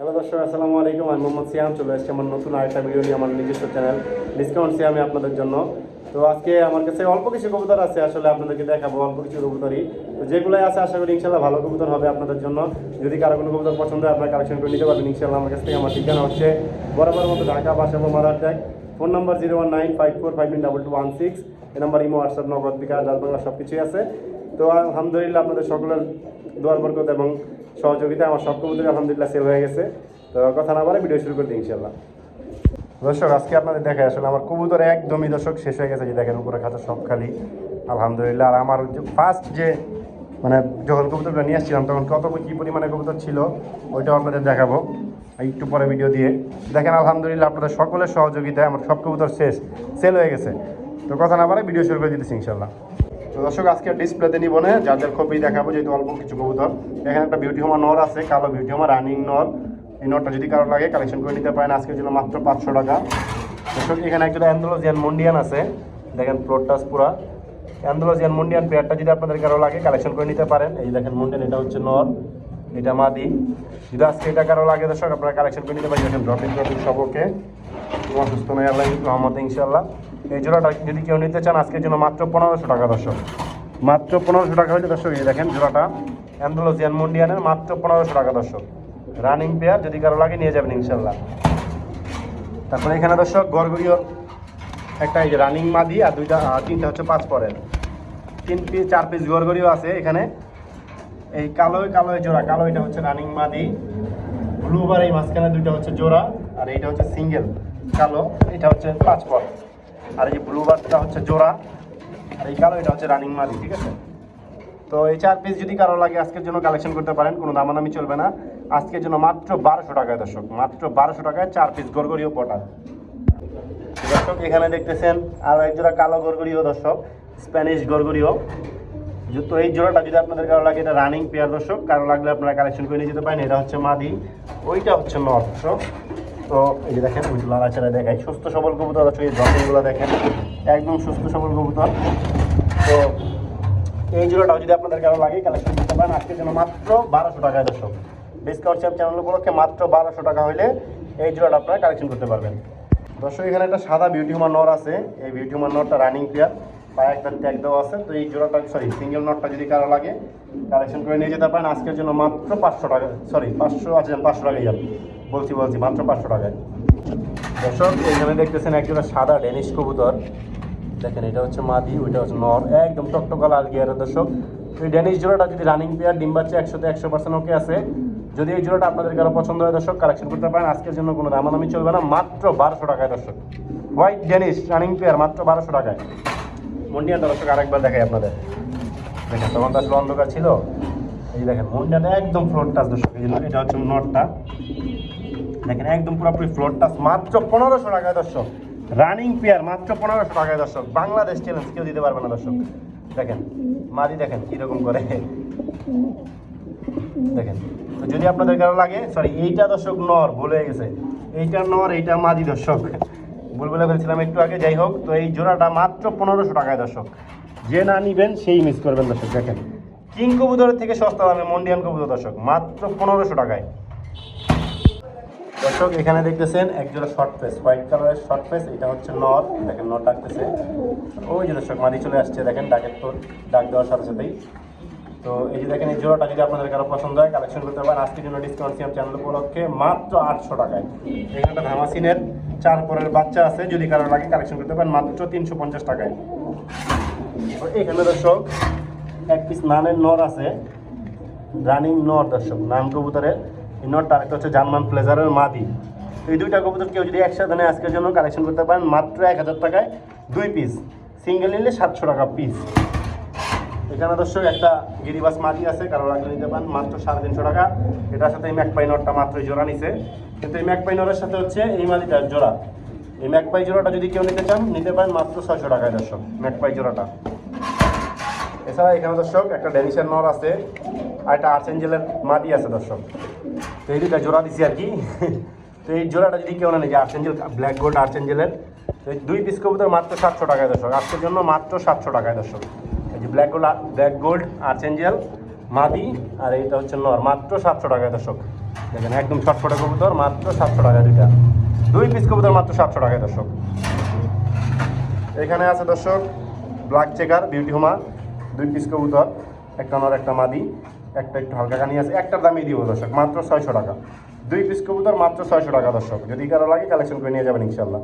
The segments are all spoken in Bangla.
হ্যালো দর্শক, আসসালামু আলাইকুম। আমি মোহাম্মদ সিয়াম, চলে এসেছি আমার নতুন আরেকটা ভিডিও নিয়ে আমার নিজস্ব চ্যানেল ডিসকাউন্ট সিয়ামে আপনাদের জন্য। তো আজকে আমার কাছে অল্প কিছু কবুতর আছে, আসলে আপনাদেরকে দেখাবো অল্প কিছু কবুতরই। তো যেগুলোই আছে, আশা করি ইনশাল্লাহ ভালো কবুতর হবে আপনাদের জন্য। যদি কারও কোনো কবুতর পছন্দ হয়, আপনারা কালেকশন করে নিতে পারবেন। ইনশাল্লাহ আমার কাছ থেকে আমার ঠিকানা হচ্ছে বরাবর মতো Dhaka Basabo Madartek. Phone number zero one nine five four five nine double two one six. এই number imo, WhatsApp, Nagad bKash ডাল বাংলা সব কিছুই আছে। তো আলহামদুলিল্লাহ আপনাদের সকলের দোয়ার বরকত এবং সহযোগিতা আমার সব কবুতর আলহামদুলিল্লাহ সেল হয়ে গেছে। তো কথা না বলে ভিডিও শুরু করে দিই ইনশাল্লাহ দর্শক, আজকে আপনাদের দেখে আসলে আমার কবুতর একদমই দর্শক শেষ হয়ে গেছে। যে দেখেন, উপরে খাতা সব খালি। আলহামদুলিল্লাহ, আর আমার ফার্স্ট যে মানে যখন কবুতরটা নিয়ে আসছিলাম, তখন কত কী পরিমাণে কবুতর ছিল, ওইটাও আপনাদের দেখাবো। একটু পরে ভিডিও দিয়ে। দেখেন, আলহামদুলিল্লাহ, আপনাদের সকলের সহযোগিতায় আমার সব কবুতর শেষ সেল হয়ে গেছে। তো কথা না বলে ভিডিও শুরু করে দিতেছি ইনশাল্লাহ তো দর্শক, আজকে ডিসপ্লেতে নিব না, যার কপি দেখাবো, যেহেতু অল্প কিছু কবুতর। এখানে একটা বিউটি হোমা নর আছে, কালো বিউটি হোমা রানিং নর। এই নটটা যদি কারও লাগে কালেকশন করে নিতে পারেন। আজকের জন্য মাত্র পাঁচশো টাকা। দর্শক, এখানে একটা অ্যান্ডোলজিয়ান মন্ডিয়ান আছে। দেখেন প্লটটাস পুরা। অ্যান্ডোলজিয়ান মন্ডিয়ান পেয়ারটা যদি আপনাদের কারও লাগে কালেকশন করে নিতে পারেন। এই দেখেন মন্ডিয়ান এটা হচ্ছে নর, এটা মাদি। যদি আজকে এটা কারও লাগে, দর্শক, আপনারা কালেকশন করে নিতে পারেন। দেখেন ড্রপিং ড্রপিং সব ওকে তোমার সুস্থ নয়, আল্লাহ রহমত ইনশাল্লাহ এই জোড়াটা যদি কেউ নিতে চান, আজকের জন্য মাত্র পনেরোশো টাকা, দর্শক। মাত্র পনেরোশো টাকা হলে দর্শক, এই দেখেন জোড়াটা। অ্যান্ডোলজিয়ান মন্ডিয়ানের মাত্র পনেরোশো টাকা, দর্শক। রানিং পেয়ার যদি কারও লাগে, নিয়ে যাবেন ইনশাল্লাহ। তারপরে এখানে, দর্শক গড়গড়িওর একটা এই যে রানিং মাদি আর দুইটা তিনটা হচ্ছে পাঁচ পরের। তিন পিস, চার পিস গড়গড়িও আছে এখানে। এই কালো কালো জোড়া, কালো এটা হচ্ছে রানিং মাদি। ব্লু বার এই মাঝখানে দুইটা হচ্ছে জোড়া, আর এইটা হচ্ছে সিঙ্গেল। কালো, এটা হচ্ছে পাঁচ পর। আর এই যে ব্লু বারটা হচ্ছে জোড়া, আর এই কালো, এটা হচ্ছে রানিং মাদি ঠিক আছে? তো এই চার পিস যদি কারও লাগে আজকের জন্য কালেকশন করতে পারেন, কোনো দামাদামি চলবে না। আজকের জন্য মাত্র বারোশো টাকায়, দর্শক, মাত্র বারোশো টাকায় চার পিস গড়গড়িও পটা দর্শক, এখানে দেখতেছেন আর এক জোড়া কালো গড়গড়িও, দর্শক স্প্যানিশ গড়গড়িও। যে- তো এই জোড়াটা যদি আপনাদের কারও লাগে, এটা রানিং পেয়ার দর্শক, কারও লাগলে আপনারা কালেকশন করে নিয়ে যেতে পারেন। এটা হচ্ছে মাদি, ওইটা হচ্ছে নর দর্শক। তো এই যে দেখেন, ওই লাড়াচাড়া দেখাই সুস্থ সবল কবুতর এই জন্মগুলো দেখেন, একদম সুস্থ সবল কবুতর। তো এই জোড়াটাও যদি আপনাদের কারও লাগে কালেকশন করতে পারেন। আজকের জন্য মাত্র বারোশো টাকায় দর্শক। ডিসকাউন্ট চ্যাপ চ্যানেল উপলক্ষে মাত্র বারোশো টাকা হলে এই জোড়াটা আপনারা কালেকশন করতে পারবেন। দর্শক, এখানে একটা সাদা বিউটি হুমার নর আছে। এই বিউটি হুমার নরটা রানিং প্লেয়ার পায়ে একটা ট্যাগ দেওয়া আছে। তো এই জোড়াটা সরি সিঙ্গেল নটটা যদি কারও লাগে কালেকশন করে নিয়ে যেতে পারেন। আজকের জন্য মাত্র পাঁচশো টাকা সরি পাঁচশো আছে পাঁচশো টাকাই যাবে। বলছি বলছি, মাত্র পাঁচশো টাকায় দর্শক, এখানে দেখতেছেন একজোড়া সাদা ডেনিশ কবুতর। দেখেন, এটা হচ্ছে মাদি, ওইটা হচ্ছে নর। একদম টকটকা লাল গিয়ারের দর্শক। তো এই ড্যানিশ জোড়াটা যদি রানিং পেয়ার ডিম বাচ্চা একশোতে একশো পার্সেন্ট ওকে আছে। যদি এই জোড়াটা আপনাদের কারও পছন্দ হয় দর্শক কালেকশন করতে পারেন। আজকের জন্য কোনো দামাদামি চলবে না, মাত্র বারোশো টাকায় দর্শক। হোয়াইট ড্যানিশ রানিং পেয়ার মাত্র বারোশো টাকায়। মন্ডিয়ানটা দর্শক আরেকবার দেখাই আপনাদের। দেখেন, তখন তার অন্ধকার ছিল। এই দেখেন মন্ডিয়ানটা একদম ফ্লোর টাচ দর্শক এটা হচ্ছে নটটা দেখেন, একদম পুরোপুরি ফ্লোর টাচ মাত্র পনেরোশো টাকায় দর্শক। রানিং পেয়ার মাত্র পনেরোশো টাকায় দর্শক। বাংলাদেশ চ্যালেঞ্জ কেউ দিতে পারবে না দর্শক। দেখেন, মাদি দেখেন, কীরকম করে। দেখেন, তো যদি আপনাদের কারও লাগে সরি এইটা দর্শক নর, ভুলে গেছে। এইটা নর, এইটা মাদি দর্শক। ভুল বলে ফেলছিলাম একটু আগে, যাই হোক, তো এই জোড়াটা মাত্র পনেরোশো টাকায় দর্শক। যে না নিবেন, সেই মিস করবেন দর্শক, দেখেন। কিং কবুতরের থেকে সস্তা দামে মন্ডিয়ান কবুতর দর্শক, মাত্র পনেরোশো টাকায়। দর্শক, এখানে দেখতেছেন একজোড়া শর্ট ফেস হোয়াইট কালারের শর্ট ফেস এটা হচ্ছে নর। দেখেন নর ডাকতেছে। ওই যে দর্শক, মাদি চলে আসছে, দেখেন ডাকের তো ডাক দেওয়ার সাথে সাথেই। তো এই যে দেখেন, এই জোড়াটা যদি আপনাদের কারও পছন্দ হয় কালেকশন করতে পারেন। আজকের জন্য ডিসকাউন্ট সিএম চ্যানেল উপলক্ষে মাত্র আটশো টাকায়। এখানে একটা ধামাসিনের চার পরের বাচ্চা আছে, যদি কারও লাগে কালেকশন করতে পারেন, মাত্র তিনশো পঞ্চাশ টাকায়। এখানে দর্শক, এক পিস নানের নর আছে। রানিং নর দর্শক নাম কবুতরের। নরটা আরেকটা হচ্ছে জার্মান প্লেজারের মাদি। এই দুইটা কবুতর কেউ যদি একসাথে নেয় আজকের জন্য কালেকশন করতে পারেন মাত্র এক হাজার টাকায় দুই পিস সিঙ্গেল নিলে সাতশো টাকা পিস এখানে দর্শক একটা গিরিবাস মাটি আছে, কারও লাগলে নিতে পারেন, মাত্র সাড়ে তিনশো টাকা। এটার সাথে এই ম্যাকপাই নটটা মাত্র জোড়া নিছে। কিন্তু এই ম্যাকপাই নটের সাথে হচ্ছে এই মালিটার জোড়া। এই ম্যাকপাই জোড়াটা যদি কেউ নিতে চান, নিতে পারেন মাত্র ছয়শো টাকায় দর্শক ম্যাকপাই জোড়াটা। এছাড়া এখানে দর্শক একটা ডেনিশন নর আছে, আর একটা আর্চেঞ্জেলের মাটি আছে দর্শক। তো এই দুটা জোড়া দিছি আর কি, তো এই জোড়াটা যদি কেউ না যে আর্চেঞ্জেল ব্ল্যাক গোল্ড আর্চেঞ্জেলের তো এই দুই পিস কবুতর মাত্র সাতশো টাকায় দর্শক। আজকের জন্য মাত্র সাতশো টাকায় দর্শক। এই যে black gold black gold archangel মাদি, আর এইটা হচ্ছে নর, মাত্র সাতশো টাকায় দর্শক। দেখেন, একদম ছটফটে কবুতর, মাত্র সাতশো টাকা দুইটা। দুই পিস কবুতর মাত্র সাতশো টাকায় দর্শক। এখানে আছে দর্শক ব্ল্যাক চেকার বিউটি হোমা দুই পিস কবুতর, একটা নর, একটা মাদি। একটা একটু হালকা কানি আছে, একটার দামই দিব দর্শক, মাত্র ছয়শো টাকা। দুই পিস কবুতর মাত্র ছয়শো টাকা দর্শক, যদি কারও লাগে কালেকশন করে নিয়ে যাবেন ইনশাল্লাহ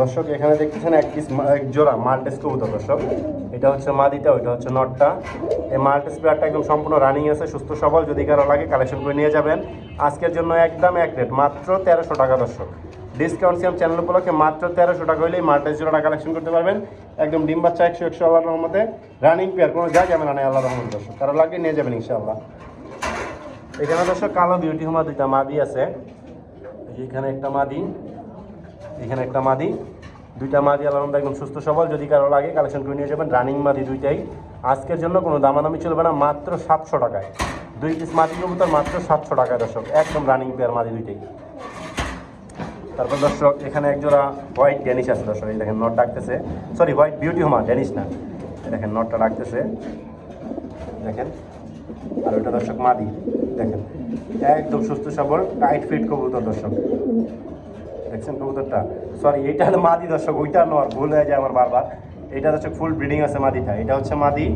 দর্শক, এখানে দেখতেছেন এক পিস এক জোড়া মাল্টেস কবুতর দর্শক। এটা হচ্ছে মাদিটা, ওইটা হচ্ছে নটটা। এই মাল্টেস পেয়ারটা একদম সম্পূর্ণ রানিং আছে, সুস্থ সবল, যদি কারও লাগে কালেকশন করে নিয়ে যাবেন। আজকের জন্য একদম এক রেট মাত্র তেরোশো টাকা দর্শক। ডিসকাউন্ট সিয়াম চ্যানেল উপলক্ষে মাত্র তেরোশো টাকা হলেই মাল্টেস জোড়াটা কালেকশন করতে পারবেন। একদম ডিম বাচ্চা একশো একশো আল্লাহ রহমতে। রানিং পেয়ার কোনো যা যাবে না আল্লাহ রহমত দর্শক। কারও লাগে নিয়ে যাবেন ইনশাআল্লাহ। এখানে দর্শক কালো বিউটি হোমা দুইটা মাদি আছে। এখানে একটা মাদি, এখানে একটা মাদি। দুইটা মাদি আলাদা একদম সুস্থ সবল। যদি কারও লাগে কালেকশন করে নিয়ে যাবেন। রানিং মাদি দুইটাই। আজকের জন্য কোনো দামাদামি চলবে না, মাত্র সাতশো টাকায়। দুই পিস মাদি কবুতর মাত্র সাতশো টাকায় দর্শক। একদম রানিং পেয়ার মাদি দুইটাই। তারপর দর্শক, এখানে একজোড়া হোয়াইট ড্যানিশ আছে দর্শক, এই দেখেন নট ডাকতেছে। Sorry white beauty homer Danish না। দেখেন নটটা ডাকতেছে। দেখেন, আর ওইটা দর্শক মাদি, দেখেন। একদম সুস্থ সবল টাইট ফিট কবুতর দর্শক। দেখছেন কবুতরটা? সরি এইটা হলো মাদি দর্শক, ওইটা নর, ভুল হয়ে যায় আমার বারবার। এটা দর্শক ফুল ব্রিডিং আছে মাদিটা। এটা হচ্ছে মাদি,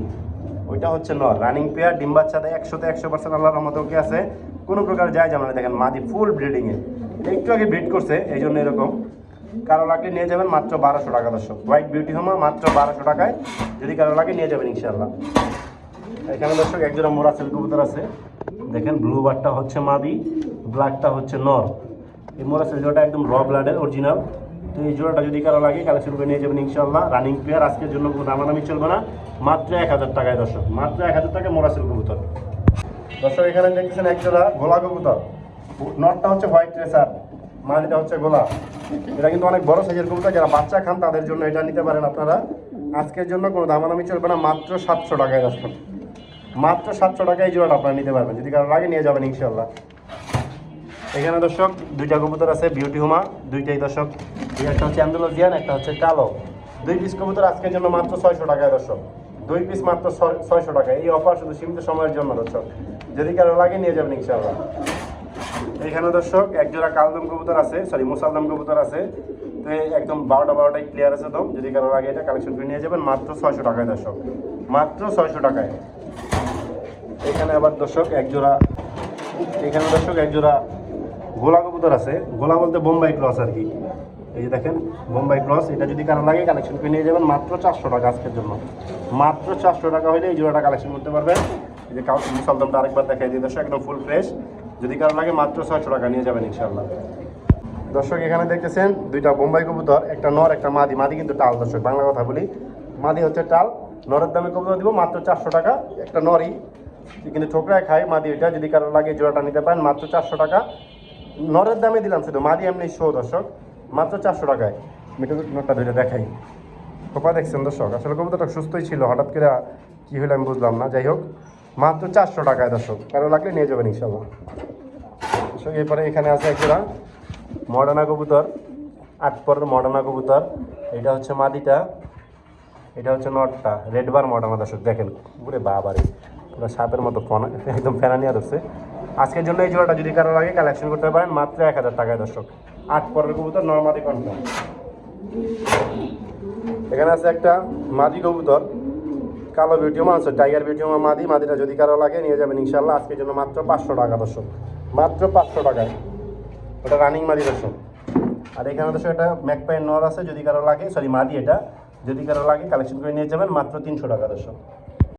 ওইটা হচ্ছে নর। রানিং পেয়ার ডিম বাচ্চাতে একশোতে একশো পার্সেন্ট আল্লাহর রহমতে ওকে আছে? কোনো প্রকার যায় যাবে না দেখেন মাদি ফুল ব্রিডিংয়ে একটু আগে ব্রিড করছে, এই জন্য এরকম। কারও লাগলে নিয়ে যাবেন মাত্র বারোশো টাকা দর্শক। হোয়াইট বিউটি হোমা মাত্র বারোশো টাকায় যদি কারও লাগে নিয়ে যাবেন ইনশাল্লাহ এখানে দর্শক একজোড়া মোরাসেল কবুতর আছে। দেখেন ব্লু বারটা হচ্ছে মাদি ব্ল্যাকটা হচ্ছে নর। এই মোরাসেল জোড়াটা একদম র ব্লাডের অরিজিনাল তো এই জোড়াটা যদি কারও লাগে কালেকশন করে নিয়ে যাবেন ইনশাল্লাহ রানিং প্লেয়ার আজকের জন্য কোনো দামাদামি চলবে না। মাত্র এক হাজার টাকায় দর্শক, মাত্র এক হাজার টাকায় মোরাসেল কবুতর। দর্শক, এখানে দেখতেছেন একজোড়া গোলা কবুতর। নটটা হচ্ছে হোয়াইট রেসার মাদিটা হচ্ছে গোলাপ। এটা কিন্তু অনেক বড় সাইজের কবুতর যারা বাচ্চা খান তাদের জন্য এটা নিতে পারেন আপনারা। আজকের জন্য কোনো দামাদামি চলবে না, মাত্র সাতশো টাকায় দর্শক। মাত্র সাতশো টাকায় জোড়াটা আপনারা নিতে পারবেন, যদি কারও লাগে নিয়ে যাবেন ইনশাল্লাহ এখানে দর্শক, দুইটা কবুতর আছে বিউটি হুমা দুইটাই দর্শক। একটা হচ্ছে অ্যান্ডোলজিয়ান একটা হচ্ছে কালো। দুই পিস কবুতর আজকের জন্য মাত্র ছয়শো টাকায় দর্শক। দুই পিস মাত্র ছয়- ছয়শো টাকায়। এই অফার শুধু সীমিত সময়ের জন্য দর্শক। যদি কারও লাগে নিয়ে যাবেন ইনশাল্লাহ এখানে দর্শক এক জোড়া কালদম কবুতর আছে সরি মুসালদম কবুতর আছে। তো একদম বারোটা বারোটাই ক্লিয়ার আছে দম। যদি কারও লাগে এটা কালেকশন করে নিয়ে যাবেন, মাত্র ছয়শো টাকায় দর্শক। মাত্র ছয়শো টাকায়। এখানে আবার দর্শক এক জোড়া এখানে দর্শক এক জোড়া গোলা কবুতর আছে। গোলা বলতে বোম্বাই ক্রস আর কি। এই যে দেখেন, বোম্বাই ক্রস, এটা যদি কারও লাগে কালেকশন করে নিয়ে যাবেন, মাত্র চারশো টাকা আজকের জন্য। মাত্র চারশো টাকা হলে এই জোড়াটা কালেকশন করতে পারবেন। এই যে কাউ মুসালদমটা আরেকবার দেখাই দিই দর্শক, একদম ফুল ফ্রেশ যদি কারও লাগে মাত্র ছয়শো টাকা, নিয়ে যাবেন ইনশাল্লাহ দর্শক, এখানে দেখতেছেন দুইটা বোম্বাই কবুতর, একটা নর, একটা মাদি। মাদি কিন্তু টাল, দর্শক, বাংলা কথা বলি। মাদি হচ্ছে টাল। নরের দামে কবুতর দিব মাত্র চারশো টাকা, একটা নরই। কিন্তু ঠোকরায় খায় মাদি ওইটা যদি কারও লাগে জোড়াটা নিতে পারেন, মাত্র চারশো টাকা। নরের দামে দিলাম শুধু, মাদি এমনি শো দর্শক, মাত্র চারশো টাকায়। মিঠু নোটটা ধরে দেখাই। খোপা দেখছেন দর্শক, আসলে কবুতরটা সুস্থই ছিল, হঠাৎ করে কী হলো আমি বুঝলাম না। যাই হোক মাত্র চারশো টাকায় দর্শক। কারও লাগলে নিয়ে যাবেন ইনশাল্লাহ। এরপরে এখানে আছে একটা মডানা কবুতর, আট পর মডার্না কবুতর। এটা হচ্ছে মাদিটা, এটা হচ্ছে নটটা, রেড বার মডার্না দর্শক, দেখেন। পুরে বাবারে, পুরো সাপের মতো একদম ফেনা নিয়ে ধরছে। আজকের জন্য এই জোড়াটা যদি কারও লাগে কালেকশন করতে পারেন, মাত্র এক হাজার টাকায় দর্শক। আট পরের কবুতর, নর্মাদি কন্ঠা এখানে আছে একটা মাদি কবুতর কালো ভিডিও আছে টাইগার ভিডিও মাদি, মাদিটা যদি কারও লাগে, নিয়ে যাবেন ইনশাল্লাহ আজকের জন্য মাত্র পাঁচশো টাকা দর্শক, মাত্র পাঁচশো টাকায়। ওটা রানিং মাদি দর্শক। আর এখানে দর্শক একটা ম্যাকপাইন নর আছে, যদি কারও লাগে সরি মাদি এটা, যদি কারও লাগে কালেকশন করে নিয়ে যাবেন, মাত্র তিনশো টাকা দর্শক।